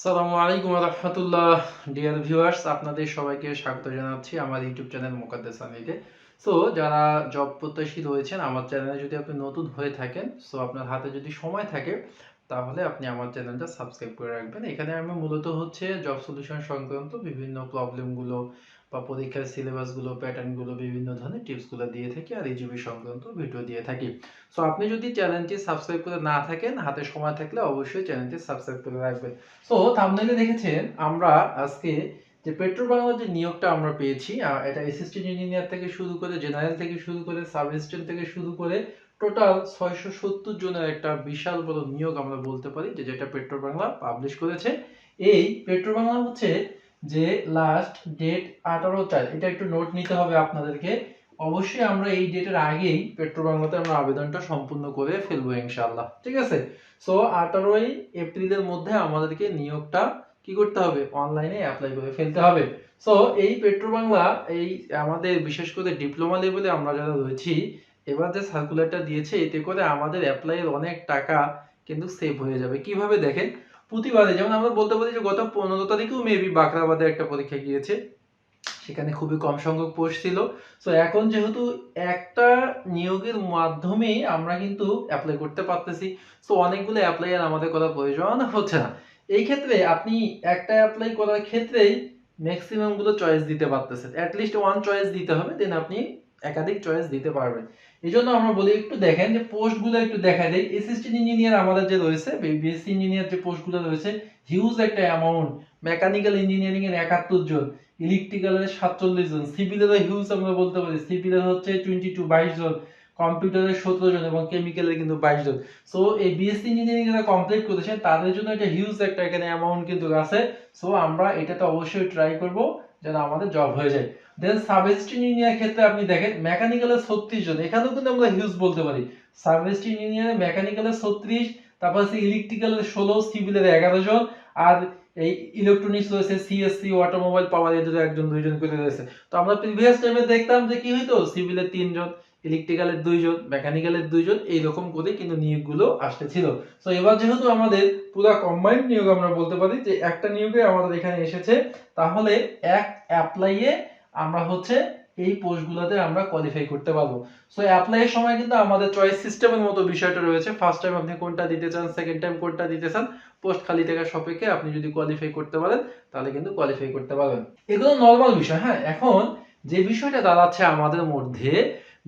আসসালামু আলাইকুম রহমতুল্লাহ। Dear viewers আপনাদের সবাইকে স্বাগত জানাচ্ছি আমার ইউটিউব চ্যানেল মোকাদ্দেস আমিতে সো যারা জব প্রত্যাশী রয়েছেন, আমার চ্যানেলে যদি আপনি নতুন হয়ে থাকেন সো আপনার হাতে যদি সময় থাকে, তাহলে আপনি আমার চ্যানেলটা সাবস্ক্রাইব করে রাখবেন। এখানে আমি মূলত হচ্ছে জব সলিউশন সংক্রান্ত বিভিন্ন প্রবলেমগুলো বা পরীক্ষার সিলেবাসগুলো প্যাটার্নগুলো বিভিন্ন ধরনের টিপসগুলো দিয়ে থাকি আর ইজিবি সংক্রান্ত ভিডিও দিয়ে থাকি। সো আপনি যদি চ্যানেলটি সাবস্ক্রাইব করে না থাকেন, হাতে সময় থাকলে অবশ্যই চ্যানেলটি সাবস্ক্রাইব করে রাখবেন। সো থাম্বনেলে দেখেছেন, আমরা আজকে যে পেট্রো বাংলার যে নিয়োগটা আমরা পেয়েছি এটা অ্যাসিস্ট্যান্ট ইঞ্জিনিয়ার থেকে শুরু করে জেনারেল থেকে শুরু করে সাব অ্যাসিস্ট্যান্ট থেকে শুরু করে টোটাল ছয়শো সত্তর জনের একটা বিশাল বড় নিয়োগ আমরা বলতে পারি, যে যেটা পেট্রো বাংলা পাবলিশ করেছে। এই পেট্রো বাংলা হচ্ছে যে লাস্ট ডেট আঠারো চার, এটা একটু নোট নিতে হবে আপনাদেরকে। অবশ্যই আমরা এই ডেটের আগেই পেট্রো বাংলাতে আমরা আবেদনটা সম্পূর্ণ করে ফেলব ইনশাআল্লাহ, ঠিক আছে? সো আঠারোই এপ্রিলের মধ্যে আমাদেরকে নিয়োগটা কি করতে হবে? অনলাইনে অ্যাপ্লাই করে ফেলতে হবে। সো এই পেট্রো বাংলা, এই আমাদের বিশেষ করে ডিপ্লোমা লেভেলে আমরা যারা রয়েছি, এবার যে সার্কুলারটা দিয়েছে, এতে করে আমাদের অ্যাপ্লাইয়ের অনেক টাকা কিন্তু সেভ হয়ে যাবে। কীভাবে দেখেন? প্রতিবারে যেমন আমরা বলতে পারি যে গত পনেরো তারিখেও মেবি বাকরাবাদে একটা পরীক্ষা গিয়েছে। সেখানে খুবই কম সংখ্যক পোস্ট ছিল। সো এখন যেহেতু একটা নিয়োগের মাধ্যমেই আমরা কিন্তু অ্যাপ্লাই করতে পারতেছি সো অনেকগুলো অ্যাপ্লাই আর আমাদের করার প্রয়োজন হচ্ছে না। এই ক্ষেত্রে আপনি একটা অ্যাপ্লাই করার ক্ষেত্রেই ম্যাক্সিমামগুলো চয়েস দিতে পারতেছেন। অ্যাটলিস্ট ওয়ান চয়েস দিতে হবে দেন আপনি একাধিক চয়েস দিতে পারবেন। এই জন্য আমরা বলি, একটু দেখেন যে পোস্টগুলো একটু দেখা দেয় অ্যাসিস্ট্যান্ট ইঞ্জিনিয়ার আমাদের যে রয়েছে বিএসসি ইঞ্জিনিয়ার যে পোস্টগুলো রয়েছে হিউজ একটা অ্যামাউন্ট মেকানিক্যাল ইঞ্জিনিয়ারিং এর একাত্তর জন ইলেকট্রিক্যালের সাতচল্লিশ জন সিভিলের হিউজ আমরা বলতে পারি। সিভিলের হচ্ছে টোয়েন্টি টু বাইশ জন কম্পিউটারের সতেরো জন এবং কেমিক্যালের কিন্তু বাইশ জন। সো এই বিএসসি ইঞ্জিনিয়ারিং যারা কমপ্লিট করেছেন তাদের জন্য এটা হিউজ একটা এখানে অ্যামাউন্ট কিন্তু আছে। সো আমরা এটাতে অবশ্যই ট্রাই করব। যেন আমাদের জব হয়ে যায়। দেন সাবএস্ট ইঞ্জিনিয়ার ক্ষেত্রে আপনি দেখেন মেকানিক্যালের ছত্রিশ জন, এখানেও কিন্তু আমরা হিউজ বলতে পারি। সাবএস্ট ইঞ্জিনিয়ার মেকানিক্যালের ছত্রিশ, তারপর আছে ইলেকট্রিক্যালের ষোলো সিভিলের এগারো জন, আর এই ইলেকট্রনিক্স রয়েছে সিএসসি অটোমোবাইল পাওয়ার এদের একজন, দুইজন করে রয়েছে। তো আমরা প্রিভিয়াস টাইমে দেখতাম যে কি হইতো? সিভিলের তিনজন। ইলেকট্রিক্যালের দুইজন মেকানিক্যালের দুইজন, এইরকম করে কিন্তু নিয়োগগুলো আসতেছিল। তো এবার যেহেতু আমাদের পুরো কম্বাইন্ড নিয়োগ আমরা বলতে পারি যে একটা নিয়োগে আমাদের এখানে এসেছে, তাহলে এক অ্যাপ্লাইয়ে আমরা হচ্ছে এই পোস্টগুলোতে আমরা কোয়ালিফাই করতে পারব। সো অ্যাপ্লাইয়ের সময় কিন্তু আমাদের চয়েস সিস্টেমের মতো বিষয়টা রয়েছে। ফার্স্ট টাইম আপনি কোনটা দিতে চান সেকেন্ড টাইম কোনটা দিতে চান পোস্ট খালি থাকার সাপেক্ষে আপনি যদি কোয়ালিফাই করতে পারেন, তাহলে কিন্তু কোয়ালিফাই করতে পারবেন। এগুলো নর্মাল বিষয় হ্যাঁ? এখন যে বিষয়টা দাঁড়াচ্ছে আমাদের মধ্যে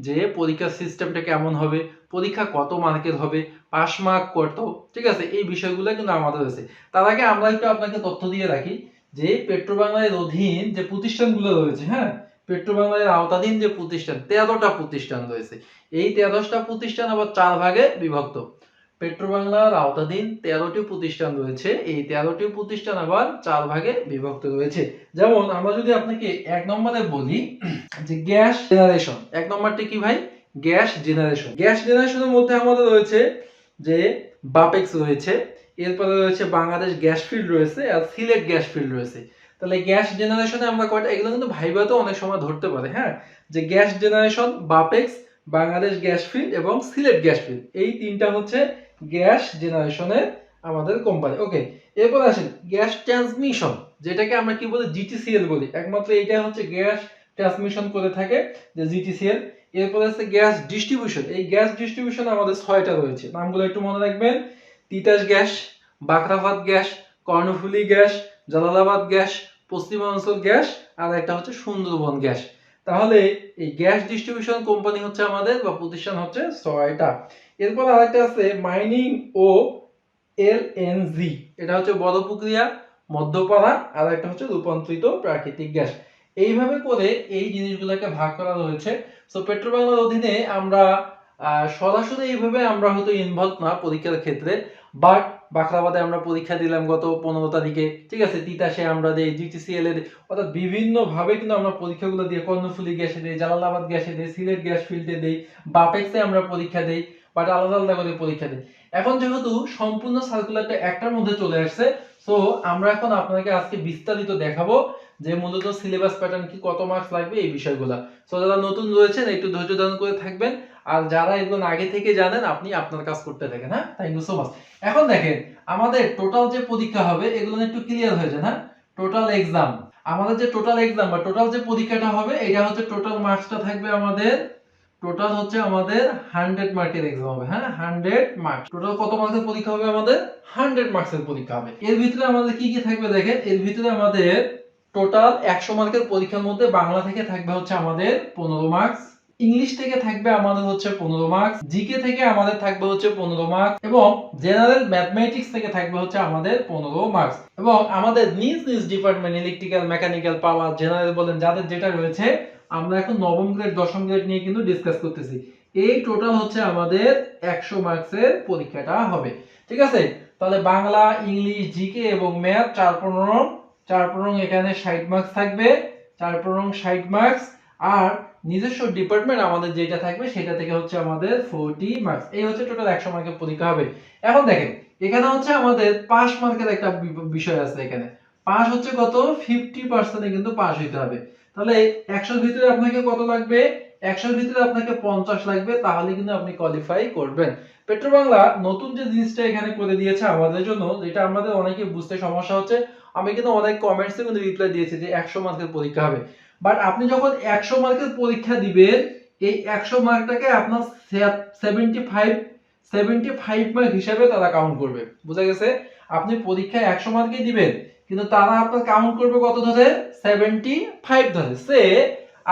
যে পরীক্ষার সিস্টেমটা কেমন হবে, পরীক্ষা কত মার্কের হবে পাস মার্ক কত, ঠিক আছে? এই বিষয়গুলো কিন্তু আমাদের রয়েছে তার আগে আমরা একটু আপনাকে তথ্য দিয়ে রাখি যে পেট্রো বাংলার অধীন যে প্রতিষ্ঠানগুলো রয়েছে হ্যাঁ? পেট্রো বাংলার আওতাধীন যে প্রতিষ্ঠান, তেরোটা প্রতিষ্ঠান রয়েছে। এই তেরোটা প্রতিষ্ঠান আবার চার ভাগে বিভক্ত। পেট্রো বাংলার আওতাধীন তেরোটি প্রতিষ্ঠান রয়েছে। এই তেরোটি প্রতিষ্ঠান আবার চার ভাগে বিভক্ত রয়েছে। যেমন আমরা যদি আপনাকে এক নম্বরে বলি, যে গ্যাস জেনারেশন। এক নম্বরটি কি ভাই? Gas generation. গ্যাস জেনারেশনের মধ্যে আমাদের রয়েছে যে বাপেক্স রয়েছে, এরপরে রয়েছে বাংলাদেশ গ্যাস ফিল্ড রয়েছে আর সিলেট গ্যাস ফিল্ড রয়েছে। তাহলে গ্যাস জেনারেশনে আমরা কয়টা, এগুলো কিন্তু ভাইবাতেও অনেক সময় ধরতে পারে হ্যাঁ? যে gas generation, Bapex, Bangladesh gas field এবং সিলেট গ্যাস ফিল্ড। এই তিনটা হচ্ছে গ্যাস জেনারেশনের আমাদের কোম্পানি। ওকে, এরপর আসেন, গ্যাস ট্রান্সমিশন, যেটাকে আমরা কি বলি? জিটিসিএল বলি। একমাত্র এইটা হচ্ছে গ্যাস ট্রান্সমিশন করে থাকে, যে জিটিসিএল এরপর আছে গ্যাস ডিস্ট্রিবিউশন। এই গ্যাস ডিস্ট্রিবিউশন আমাদের ছয়টা রয়েছে। নামগুলো একটু মনে রাখবেন। Titas gas Bakhrabad gas, Karnaphuli gas, Jalalabad gas, Paschimanchal gas, আর একটা হচ্ছে সুন্দরবন গ্যাস। তাহলে এই গ্যাস ডিস্ট্রিবিউশন কোম্পানি হচ্ছে আমাদের, বা প্রতিষ্ঠান হচ্ছে ছয়টা। এরপর আরেকটা আছে মাইনিং ও এলএনজি এটা হচ্ছে বড় প্রক্রিয়া, মধ্যপাড়া, আর একটা হচ্ছে রূপান্তরিত প্রাকৃতিক গ্যাস। এইভাবে করে এই জিনিসগুলোকে ভাগ করা হয়েছে। সো পেট্রো বাংলার অধীনে আমরা সরাসরি এইভাবে আমরা হয়তো ইনভলভ না পরীক্ষার ক্ষেত্রে বাট বাখরাবাদে আমরা পরীক্ষা দিলাম গত পনেরো তারিখে। ঠিক আছে, তিতাসে আমরা দিই জিটিসিএল এ দিই অর্থাৎ বিভিন্ন ভাবে কিন্তু আমরা পরীক্ষাগুলো দিয়ে কর্ণফুলি গ্যাসে দিই, জালালাবাদ গ্যাসে দিই, সিলেট গ্যাস ফিল্ডে দিই, বাপেক্সে আমরা পরীক্ষা দিই। বাট আলাদা আলাদা করে পরীক্ষা দিই এখন যেহেতু সম্পূর্ণ সার্কুলারটা একটার মধ্যে চলে আসছে সো আমরা এখন আপনাকে আজকে বিস্তারিত দেখাবো যে মূলত সিলেবাস প্যাটার্ন কি, কত মার্কস লাগবে, এই বিষয়গুলো। সো যারা নতুন রয়েছেন, একটু ধৈর্য ধারণ করে থাকবেন। আর যারা এগুলো আগে থেকে জানেন, আপনি আপনার কাজ করতে থাকেন হ্যাঁ? থ্যাংক ইউ সো মাচ এখন দেখেন, আমাদের টোটাল যে পরীক্ষা হবে, এগুলো একটু ক্লিয়ার হয়ে যান হ্যাঁ? টোটাল এক্সাম আমাদের যে টোটাল এক্সাম বা টোটাল যে পরীক্ষাটা হবে, এটা হচ্ছে টোটাল মার্কসটা থাকবে আমাদের টোটাল হচ্ছে আমাদের হান্ড্রেড মার্কের এক্সাম হবে হ্যাঁ? হান্ড্রেড মার্কস টোটাল কত মার্কের পরীক্ষা হবে আমাদের? হান্ড্রেড মার্কসের পরীক্ষা হবে। এর ভিতরে আমাদের কি কি থাকবে দেখেন? এর ভিতরে আমাদের টোটাল একশো মার্কের পরীক্ষার মধ্যে বাংলা থেকে থাকবে হচ্ছে আমাদের পনেরো মার্কস ইংলিশ থেকে থাকবে আমাদের হচ্ছে পনেরো মার্কস জিকে থেকে আমাদের থাকবে হচ্ছে পনেরো মার্কস এবং জেনারেল ম্যাথমেটিক্স থেকে থাকবে হচ্ছে আমাদের পনেরো মার্কস এবং আমাদের নিজ নিজ department electrical mechanical power general বলেন, যাদের যেটা রয়েছে আমরা এখন নবম গ্রেড দশম গ্রেড নিয়ে কিন্তু ডিসকাস করতেছি। এই টোটাল হচ্ছে আমাদের একশো মার্কসের পরীক্ষাটা হবে। ঠিক আছে? তাহলে বাংলা, ইংলিশ জিকে এবং ম্যাথ চার পনেরো চার পনেরো এখানে ষাট মার্কস থাকবে, চার পনেরো ষাট মার্কস আর নিজস্ব ডিপার্টমেন্ট আমাদের যেটা থাকবে সেটা থেকে হচ্ছে আমাদের ফোরটি মার্কস এই হচ্ছে টোটাল একশো মার্কের পরীক্ষা হবে। এখন দেখেন, এখানে হচ্ছে আমাদের পাস মার্কের একটা বিষয় আছে এখানে। পাস হচ্ছে কত? ফিফটি পার্সেন্টে কিন্তু পাস হইতে হবে। তাহলে একশোর ভিতরে আপনাকে কত লাগবে? একশোর ভিতরে আপনাকে পঞ্চাশ লাগবে, তাহলে কিন্তু আপনি কোয়ালিফাই করবেন। পেট্রো বাংলা নতুন যে জিনিসটা এখানে করে দিয়েছে আমাদের জন্য, যেটা আমাদের অনেকে বুঝতে সমস্যা হচ্ছে, আমি কিন্তু অনেক কমেন্টসে কিন্তু রিপ্লাই দিয়েছি যে একশো মার্কের পরীক্ষা হবে। বাট আপনি যখন একশো মার্কের পরীক্ষা দিবেন, এই একশো মার্কটাকে আপনার seventy five seventy five mark হিসাবে তারা কাউন্ট করবে। বুঝা গেছে? আপনি পরীক্ষায় একশো মার্কই দিবেন কিন্তু তারা আপনার কাউন্ট করবে কত ধরে? সেভেন্টি ফাইভ ধরে। সে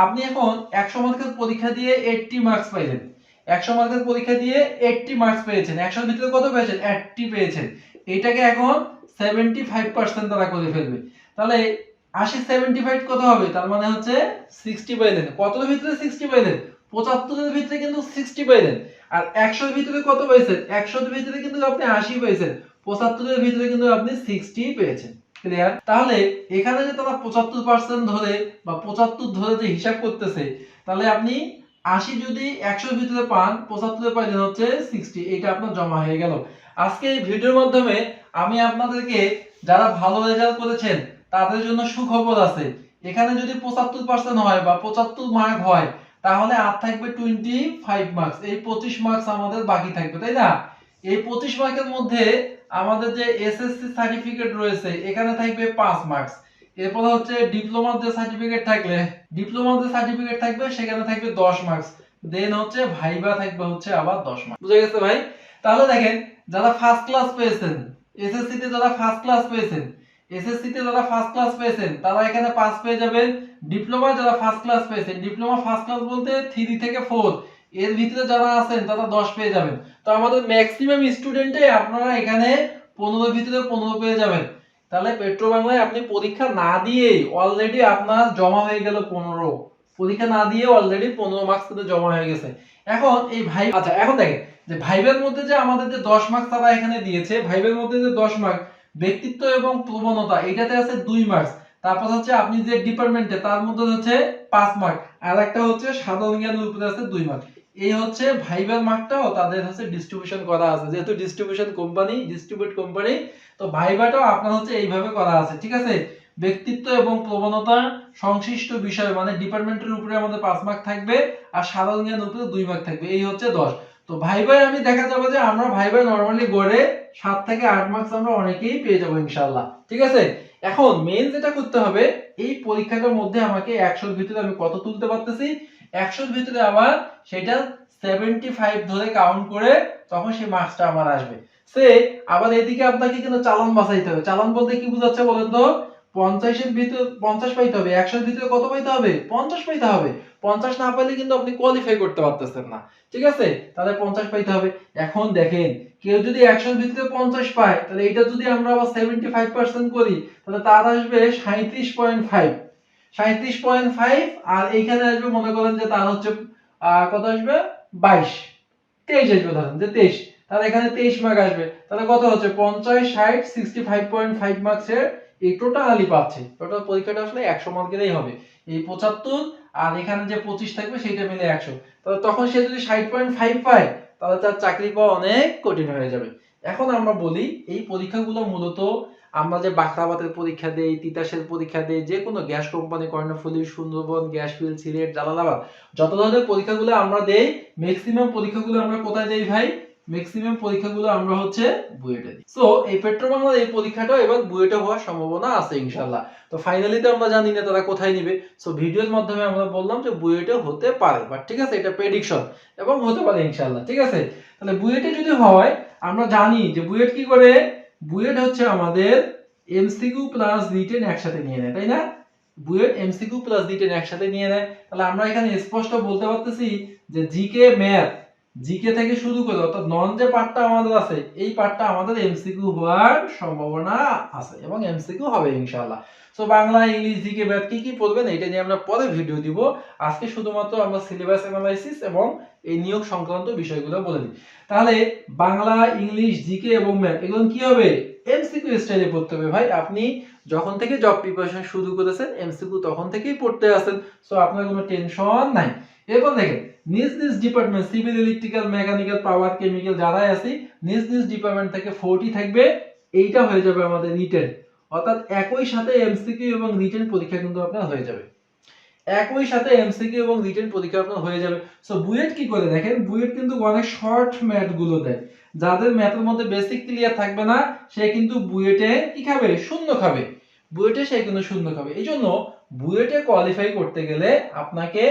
আপনি এখন একশো মার্কের পরীক্ষা দিয়ে এইটটি মার্কস পাইলেন। একশো মার্কের পরীক্ষা দিয়ে এইটটি মার্কস পেয়েছেন। একশোর ভিতরে কত পেয়েছেন? এইটটি পেয়েছেন। এটাকে এখন সেভেন্টি ফাইভ পার্সেন্ট তারা করে ফেলবে। তাহলে আশি সেভেন্টি ফাইভ কত হবে? তার মানে হচ্ছে সিক্সটি পাইলেন। কতর ভিতরে সিক্সটি পাইলেন? পঁচাত্তরের ভিতরে কিন্তু সিক্সটি পাইলেন। আর একশোর ভিতরে কত পাইছেন? একশোর ভিতরে কিন্তু আপনি আশি পেয়েছেন পঁচাত্তরের ভিতরে কিন্তু আপনি সিক্সটি পেয়েছেন। ক্লিয়ার তাহলে এখানে যে তারা পঁচাত্তর পার্সেন্ট ধরে বা পঁচাত্তর ধরে যে হিসাব করতেছে, তাহলে আপনি আশি যদি একশোর ভিতরে পান, পঁচাত্তরে পাইলেন হচ্ছে সিক্সটি এটা আপনার জমা হয়ে গেল। আজকে এই ভিডিওর মাধ্যমে আমি আপনাদেরকে যারা ভালো রেজাল্ট করেছেন, তাদের জন্য সুখবর আছে। এখানে যদি পঁচাত্তর পার্সেন্ট হয় বা পঁচাত্তর মার্ক হয়, তাহলে আর থাকবে টোয়েন্টি ফাইভ মার্কস এই পঁচিশ মার্কস আমাদের বাকি থাকবে, তাই না? এই পঁচিশ মার্কের মধ্যে আমাদের যে এসএসসি সার্টিফিকেট রয়েছে, এখানে থাকবে পাঁচ মার্কস এরপর হচ্ছে ডিপ্লোমার যে সার্টিফিকেট থাকলে ডিপ্লোমার যে সার্টিফিকেট থাকবে, সেখানে থাকবে দশ মার্কস দেন হচ্ছে ভাইবা থাকবে হচ্ছে আবার দশ মার্কস বুঝে গেছে ভাই? তাহলে দেখেন, যারা ফার্স্ট ক্লাস পেয়েছেন এসএসসি তে যারা ফার্স্ট ক্লাস পেয়েছেন এসএসসি তে যারা ফার্স্ট ক্লাস পেয়েছেন, তারা এখানে পাস পেয়ে যাবেন। ডিপ্লোমা যারা ফার্স্ট ক্লাস পেয়েছেন ডিপ্লোমা ফার্স্ট ক্লাস বলতে থ্রি থেকে ফোর এর ভিতরে যারা আছেন, তারা দশ পেয়ে যাবেন। তো আমাদের ম্যাক্সিমাম স্টুডেন্টে আপনারা এখানে পনেরোর ভিতরে পনেরো পেয়ে যাবেন। তাহলে পেট্রো বাংলায় আপনি পরীক্ষা না দিয়েই অলরেডি আপনার জমা হয়ে গেল পনেরো। পরীক্ষা না দিয়ে অলরেডি পনেরো মার্কস কিন্তু জমা হয়ে গেছে। এখন এই ভাই আচ্ছা এখন দেখেন, যে ভাইবের মধ্যে যে আমাদের যে দশ মার্কস তারা এখানে দিয়েছে, ভাইবের মধ্যে যে দশ মার্ক ব্যক্তিত্ব এবং প্রবণতা, এটাতে আছে দুই মার্কস তারপর হচ্ছে আপনি যে ডিপার্টমেন্টে তার মধ্যে হচ্ছে পাঁচ মার্ক আর একটা হচ্ছে সাধারণ জ্ঞানের উপরে আছে দুই মার্ক এই হচ্ছে ভাইবার মার্কটাও তাদের হচ্ছে ডিস্ট্রিবিউশন করা আছে। যেহেতু ডিস্ট্রিবিউশন কোম্পানি ডিস্ট্রিবিউট কোম্পানি তো ভাইবাটাও আপনার হচ্ছে এইভাবে করা আছে, ঠিক আছে? ব্যক্তিত্ব এবং প্রবণতা সংশ্লিষ্ট বিষয় মানে ডিপার্টমেন্টের উপরে আমাদের পাঁচ মার্ক থাকবে আর সাধারণ জ্ঞান উপরে দুই মার্ক থাকবে, এই হচ্ছে দশ। তো ভাই ভাই আমি দেখা যাবে যে আমরা ভাই ভাই নর্মালি গড়ে সাত থেকে আট মার্কস আমরা অনেকেই পেয়ে যাব ইনশাল্লাহ ঠিক আছে? এখন মেন যেটা করতে হবে, এই পরীক্ষাটার মধ্যে আমাকে একশোর ভিতরে আমি কত তুলতে পারতেছি? একশোর ভিতরে আবার সেটা সেভেন্টি ফাইভ ধরে কাউন্ট করে তখন সেই মার্কসটা আমার আসবে। সে আবার এদিকে আপনাকে কিন্তু চালান বাঁচাইতে হবে। চালান বলতে কি বোঝাচ্ছে বলেন তো? পঞ্চাশের ভিতরে, পঞ্চাশ পাইতে হবে। একশোর ভিতরে কত পাইতে হবে? পঞ্চাশ পাইতে হবে। পঞ্চাশ না পাইলে কিন্তু আপনি কোয়ালিফাই করতে পারতেছেন না। ঠিক আছে? তাহলে পঞ্চাশ পাইতে হবে। এখন দেখেন, কেউ যদি একশোর ভিতরে পঞ্চাশ পায়, তাহলে এটা যদি আমরা আবার সেভেন্টি ফাইভ পার্সেন্ট করি, তাহলে তার আসবে সাঁত্রিশ পয়েন্ট ফাইভ সাঁত্রিশ পয়েন্ট ফাইভ আর এইখানে আসবে মনে করেন যে তার হচ্ছে কত আসবে? বাইশ। তেইশ আসবে ধরেন, যে তেইশ। তাহলে এখানে তেইশ মার্ক আসবে। তাহলে কত হচ্ছে? পঞ্চাশ, ষাট সিক্সটি ফাইভ পয়েন্ট ফাইভ মার্কসের এই টোটালি পাচ্ছে। টোটাল পরীক্ষাটা আসলে একশো মার্কেরই হবে। এই পঁচাত্তর আর এখানে যে পঁচিশ থাকবে সেটা মিলে একশো। তাহলে তখন সে যদি ষাট পয়েন্ট ফাইভ পায়, তাহলে তার চাকরি পাওয়া অনেক কঠিন হয়ে যাবে। এখন আমরা বলি, এই পরীক্ষাগুলো মূলত আমরা যে বাখরাবাতের পরীক্ষা দেই, তিতাসের পরীক্ষা দেই, যে কোনো gas company Karnaphuli, Sundarban, gas field Sylhet, Jalalabad, যত ধরনের পরীক্ষাগুলো আমরা দেই ম্যাক্সিমাম পরীক্ষাগুলো আমরা কোথায় দেই ভাই? ম্যাক্সিমাম পরীক্ষাগুলো আমরা হচ্ছে বুয়েটে দিই। সো এই পেট্রোবাংলার এই পরীক্ষাটাও এবার বুয়েটে হওয়ার সম্ভাবনা আছে ইনশাল্লাহ তো ফাইনালি তো আমরা জানি না তারা কোথায় নিবে। সো ভিডিওর মাধ্যমে আমরা বললাম যে বুয়েটে হতে পারে। বাট ঠিক আছে, এটা প্রেডিকশন এবং হতে পারে ইনশাল্লাহ ঠিক আছে? তাহলে বুয়েটে যদি হয়, আমরা জানি যে বুয়েট কি করে? বুয়েট হচ্ছে আমাদের এমসিকিউ প্লাস রিটেন একসাথে নিয়ে নেয়, তাই না? বুয়েট এমসিকিউ প্লাস রিটেন একসাথে নিয়ে নেয়। তাহলে আমরা এখানে স্পষ্ট বলতে পারতেছি যে জিকে ম্যাথ জিকে থেকে শুরু করে, অর্থাৎ নন যে পার্টটা আমাদের আছে, এই পার্টটা আমাদের এমসিকিউ হওয়ার সম্ভাবনা আছে এবং এমসিকিউ হবে ইনশাআল্লাহ। So Bangla, English, GK, math কি কি পড়বেন এটা নিয়ে আমরা পরে ভিডিও দিব। আজকে শুধুমাত্র আমরা সিলেবাস অ্যানালাইসিস এবং এই নিয়োগ সংক্রান্ত বিষয়গুলো বলে দিই। তাহলে, বাংলা, ইংলিশ, জিকে এবং ম্যাথ, এগুলো কি হবে? এমসিকিউ স্টাইলে পড়তে হবে ভাই। আপনি যখন থেকে জব প্রিপারেশন শুরু করেছেন এমসিকিউ তখন থেকেই পড়তে আসেন। সো আপনার কোনো টেনশন নাই। এরপর দেখেন নিজ নিজ department civil electrical mechanical power chemical যারাই আছি, নিজ নিজ ডিপার্টমেন্ট থেকে ফোরটি থাকবে, এইটা হয়ে যাবে আমাদের রিটেন অর্থাৎ একই সাথে এমসিকিউ এবং রিটেন পরীক্ষা কিন্তু আপনার হয়ে যাবে। একই সাথে এমসিকিউ এবং রিটেন পরীক্ষা আপনার হয়ে যাবে। সো বুয়েট কি করে দেখেন? বুয়েট কিন্তু অনেক শর্ট ম্যাথগুলো দেয়। যাদের ম্যাথের মধ্যে বেসিক ক্লিয়ার থাকবে না, সে কিন্তু বুয়েটে কি খাবে? শূন্য খাবে। বুয়েটে সে কিন্তু শূন্য খাবে। এই জন্য বুয়েটে কোয়ালিফাই করতে গেলে আপনাকে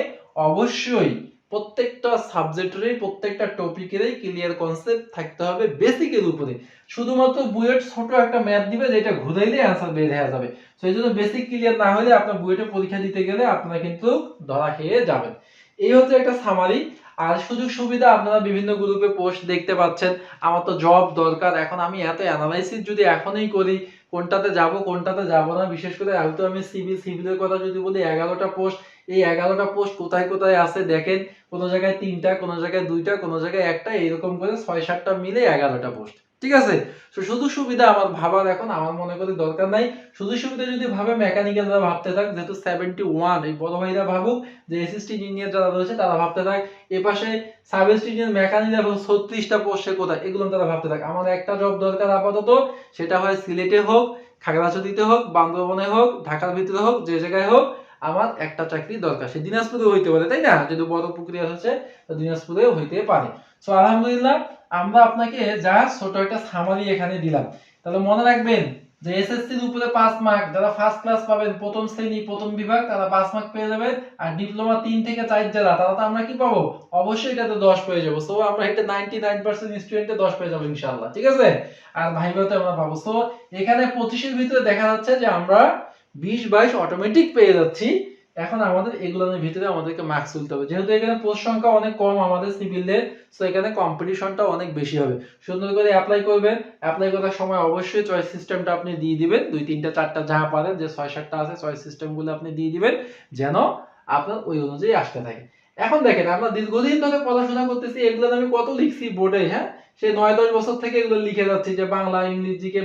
অবশ্যই প্রত্যেকটা সাবজেক্টেরই প্রত্যেকটা টপিকেরই ক্লিয়ার কনসেপ্ট থাকতে হবে বেসিকের উপরে। শুধুমাত্র বুয়েট ছোট একটা ম্যাথ দিবে যেটা ঘুরাইলে অ্যান্সার বের হয়ে যাবে। তো এই জন্য বেসিক ক্লিয়ার না হলে আপনার বুয়েটে পরীক্ষা দিতে গেলে আপনারা কিন্তু ধরা খেয়ে যাবেন। এই হচ্ছে একটা সামারি আর সুযোগ সুবিধা আপনারা বিভিন্ন গ্রুপে পোস্ট দেখতে পাচ্ছেন। আমার তো জব দরকার, এখন আমি এত অ্যানালাইসিস যদি এখনই করি, কোনটাতে যাব কোনটাতে যাব না, বিশেষ করে তো আমি সিভিল সিভিলের কথা যদি বলি, এগারোটা পোস্ট এই এগারোটা পোস্ট কোথায় কোথায় আছে দেখেন। কোনো জায়গায় তিনটা, কোনো জায়গায় দুইটা, কোনো জায়গায় একটা এরকম করে ছয়, সাতটা মিলে এগারোটা পোস্ট ঠিক আছে? তো শুধু সুবিধা আমার ভাবার এখন, আমার মনে করি দরকার নাই। শুধু সুবিধা যদি ভাবে মেকানিক্যালরা ভাবতে থাক, যেহেতু সেভেন্টি ওয়ান এই বড় ভাইরা ভাবুক, যে এসএসটি ইঞ্জিনিয়ার যারা রয়েছে, তারা ভাবতে থাক, এ পাশে সাব ইঞ্জিনিয়ার মেকানিক্যাল ছত্রিশটা পোস্টে কোথায়, এগুলো তারা ভাবতে থাক। আমার একটা জব দরকার আপাতত, সেটা হয় সিলেটে হোক, খাগড়াছড়িতে হোক, বান্দরবনে হোক, ঢাকার ভিতরে হোক, যে জায়গায় হোক আমার একটা চাকরি দরকার, সে দিনাজপুরেও হইতে পারে, তাই না? যদি বড় প্রক্রিয়া হচ্ছে দিনাজপুরেও হইতে পারে। সো আলহামদুলিল্লাহ, আমরা আপনাকে যা ছোট একটা সামারি এখানে দিলাম। তাহলে মনে রাখবেন যে এসএসসির উপরে পাঁচ মার্ক যারা ফার্স্ট ক্লাস পাবেন, প্রথম শ্রেণি, প্রথম বিভাগ, তারা পাঁচ মার্ক পেয়ে যাবেন। আর ডিপ্লোমা তিন থেকে চার যারা, তারা তো আমরা কি পাবো? অবশ্যই এটাতে দশ পেয়ে যাব। সো আমরা এটা নাইনটি নাইন পার্সেন্ট স্টুডেন্টে দশ পেয়ে যাব ইনশাল্লাহ ঠিক আছে? আর ভাইভাতে আমরা পাবো। সো এখানে পঁচিশের ভিতরে দেখা যাচ্ছে যে আমরা বিশ বাইশ অটোমেটিক পেয়ে যাচ্ছি। এখন আমাদের এগুলোর ভিতরে আমাদেরকে মার্কস তুলতে হবে। যেহেতু এখানে পোস্ট সংখ্যা অনেক কম আমাদের সিভিলের সো এখানে কম্পিটিশনটা অনেক বেশি হবে। সুন্দর করে অ্যাপ্লাই করবেন। অ্যাপ্লাই করার সময় অবশ্যই চয়েস সিস্টেমটা আপনি দিয়ে দিবেন। দুই, তিনটা, চারটা যা পারেন, যে ছয়, সাতটা আছে চয়েস সিস্টেমগুলো আপনি দিয়ে দিবেন, যেন আপনার ওই অনুযায়ী আসতে থাকে। এখন দেখেন আমরা দীর্ঘদিন ধরে পড়াশোনা করতেছি, এগুলো আমি কত লিখছি বোর্ডে হ্যাঁ? সে নয় দশ বছর থেকে এগুলো লিখে যাচ্ছি যে বাংলা ইংলিশ জিকে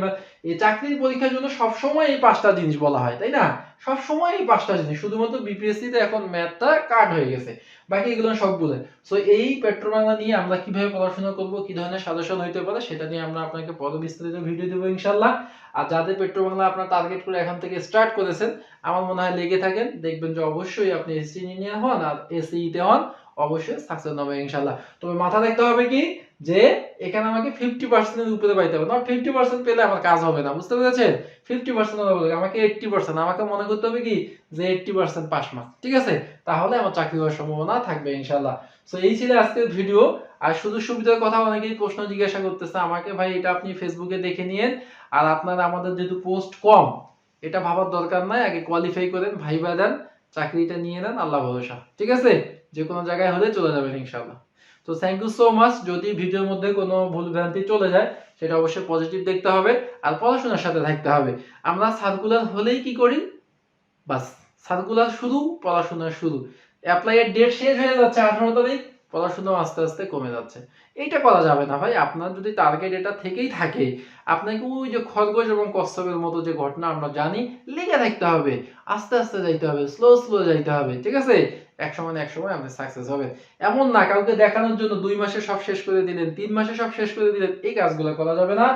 এই চাকরির পরীক্ষার জন্য সবসময় এই পাঁচটা জিনিস বলা হয়, তাই না? সব সময় এই পাঁচটা জিনিস, শুধুমাত্র বিপিএসসি তে এখন ম্যাথটা কাট হয়ে গেছে, বাকি এগুলো সবগুলো সো এই পেট্রোল বাংলা নিয়ে আমরা কীভাবে পড়াশোনা করব, কি ধরনের সাজেশন হইতে পারে, সেটা নিয়ে আমরা আপনাকে পরে বিস্তারিত ভিডিও দেবো ইনশাল্লাহ আর যাদের পেট্রোল বাংলা আপনার টার্গেট করে এখন থেকে স্টার্ট করেছেন, আমার মনে হয় লেগে থাকেন, দেখবেন যে অবশ্যই আপনি এসসি ইঞ্জিনিয়ার হন আর এসসি তে হন। অবশ্যই সাকসেস হবে ইনশাল্লাহ তবে মাথা রাখতে হবে কি? যে এখানে আমাকে ফিফটি পার্সেন্টের উপরে পাইতে হবে। না ফিফটি পার্সেন্ট পেলে আমার কাজ হবে না, বুঝতে পেরেছেন? ফিফটি পার্সেন্ট আমাকে এইটটি পার্সেন্ট আমাকে মনে করতে হবে কি? যে এইটটি পার্সেন্ট পাস মার্ক ঠিক আছে? তাহলে আমার চাকরি হওয়ার সম্ভাবনা থাকবে ইনশাল্লাহ সো এই ছিল আজকের ভিডিও আর শুধু সুবিধার কথা অনেকেই প্রশ্ন জিজ্ঞাসা করতেছে, আমাকে ভাই এটা আপনি ফেসবুকে দেখে নিয়েন। আর আপনার আমাদের যেহেতু পোস্ট কম, এটা ভাবার দরকার নাই। আগে কোয়ালিফাই করেন ভাইবা দেন, চাকরিটা নিয়ে নেন, আল্লাহ ভরসা, ঠিক আছে? যে কোনো জায়গায় হলে চলে যাবেন ইনশাল্লাহ তো থ্যাংক ইউ সো মাচ যদি ভিডিওর মধ্যে কোনো ভুল ভ্রান্তি চলে যায়, সেটা অবশ্যই পজিটিভ দেখতে হবে আর পড়াশোনার সাথে থাকতে হবে। আমরা সার্কুলার হলেই কি করি? বাস সার্কুলার শুরু পড়াশোনা শুরু। অ্যাপ্লাইয়ের ডেট শেষ হয়ে যাচ্ছে আঠারো তারিখ। পড়াশোনা আস্তে আস্তে কমে যাচ্ছে। এইটা করা যাবে না ভাই। আপনার যদি টার্গেট এটা থেকেই থাকে, আপনাকে ওই যে খরগোশ এবং কচ্ছপের মতো যে ঘটনা আমরা জানি, লেগে থাকতে হবে। আস্তে আস্তে যাইতে হবে স্লো স্লো যাইতে হবে, ঠিক আছে? এক সময় এক সময় আপনি সাকসেস হবে এমন না, কাউকে দেখানোর জন্য দুই মাসে সব শেষ করে দিলেন, তিন মাসে সব শেষ করে দিলেন, এই কাজগুলো করা যাবে না।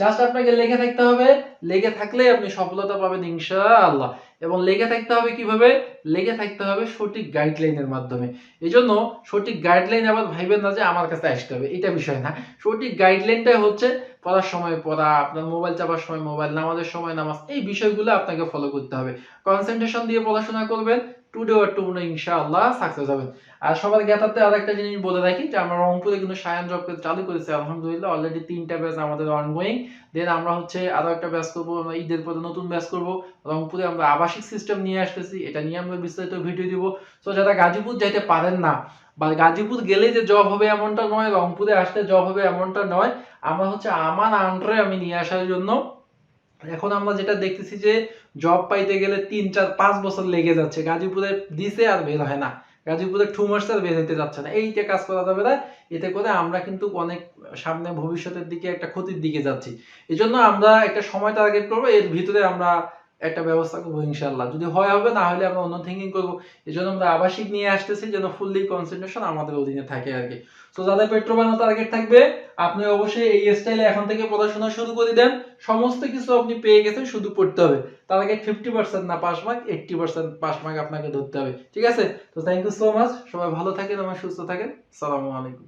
জাস্ট আপনাকে লেগে থাকতে হবে। লেগে থাকলে আপনি সফলতা পাবেন, ইনশাআল্লাহ। এবং লেগে থাকতে হবে কীভাবে? লেগে থাকতে হবে সঠিক গাইডলাইনের মাধ্যমে। এই জন্য সঠিক গাইডলাইন আবার ভাইবেন না যে আমার কাছে আসতে হবে, এটা বিষয় না। সঠিক গাইডলাইনটাই হচ্ছে পড়ার সময় পড়া, আপনার মোবাইল চাপার সময় মোবাইল নামাজের সময় নামাজ, এই বিষয়গুলো আপনাকে ফলো করতে হবে। কনসেন্ট্রেশন দিয়ে পড়াশোনা করবেন ঈদের পরে নতুন রংপুরে আমরা আবাসিক সিস্টেম নিয়ে আসতেছি, এটা নিয়ে আমরা বিস্তারিত ভিডিও দিব। তো যারা গাজীপুর যাইতে পারেন না, বা গাজীপুর গেলে যে জব হবে এমনটা নয়, রংপুরে আসলে জব হবে এমনটা নয়, আমরা হচ্ছে আমার আন্ডারে আমি নিয়ে আসার জন্য। এখন আমরা যেটা দেখতেছি যে জব পাইতে গেলে তিন চার পাঁচ বছর লেগে যাচ্ছে। গাজীপুরে দিছে আর বের হয় না। গাজীপুরে ঠুমার্স আর বের হতে যাচ্ছে না। এইটা কাজ করা যাবে না। এতে করে আমরা কিন্তু অনেক সামনে ভবিষ্যতের দিকে একটা ক্ষতির দিকে যাচ্ছি। এজন্য জন্য আমরা একটা সময় টার্গেট করব। এর ভিতরে আমরা একটা ব্যবস্থা করব ইনশাল্লাহ যদি হয়, হবে, না হলে আমরা অন্য থিঙ্কিং করব। এই জন্য আমরা আবাসিক নিয়ে আসতেছি, যেন ফুললি কনসেন্ট্রেশন আমাদের অধীনে থাকে আর কি। তো যাদের পেট্রো বানানো টার্গেট থাকবে, আপনি অবশ্যই এই স্টাইলে এখন থেকে পড়াশোনা শুরু করে দেন। সমস্ত কিছু আপনি পেয়ে গেছেন, শুধু পড়তে হবে। টার্গেট ফিফটি পার্সেন্ট না pass mark eighty percent pass mark আপনাকে ধরতে হবে। ঠিক আছে? তো থ্যাংক ইউ সো মাচ সবাই ভালো থাকেন এবং সুস্থ থাকেন। সালামু আলাইকুম।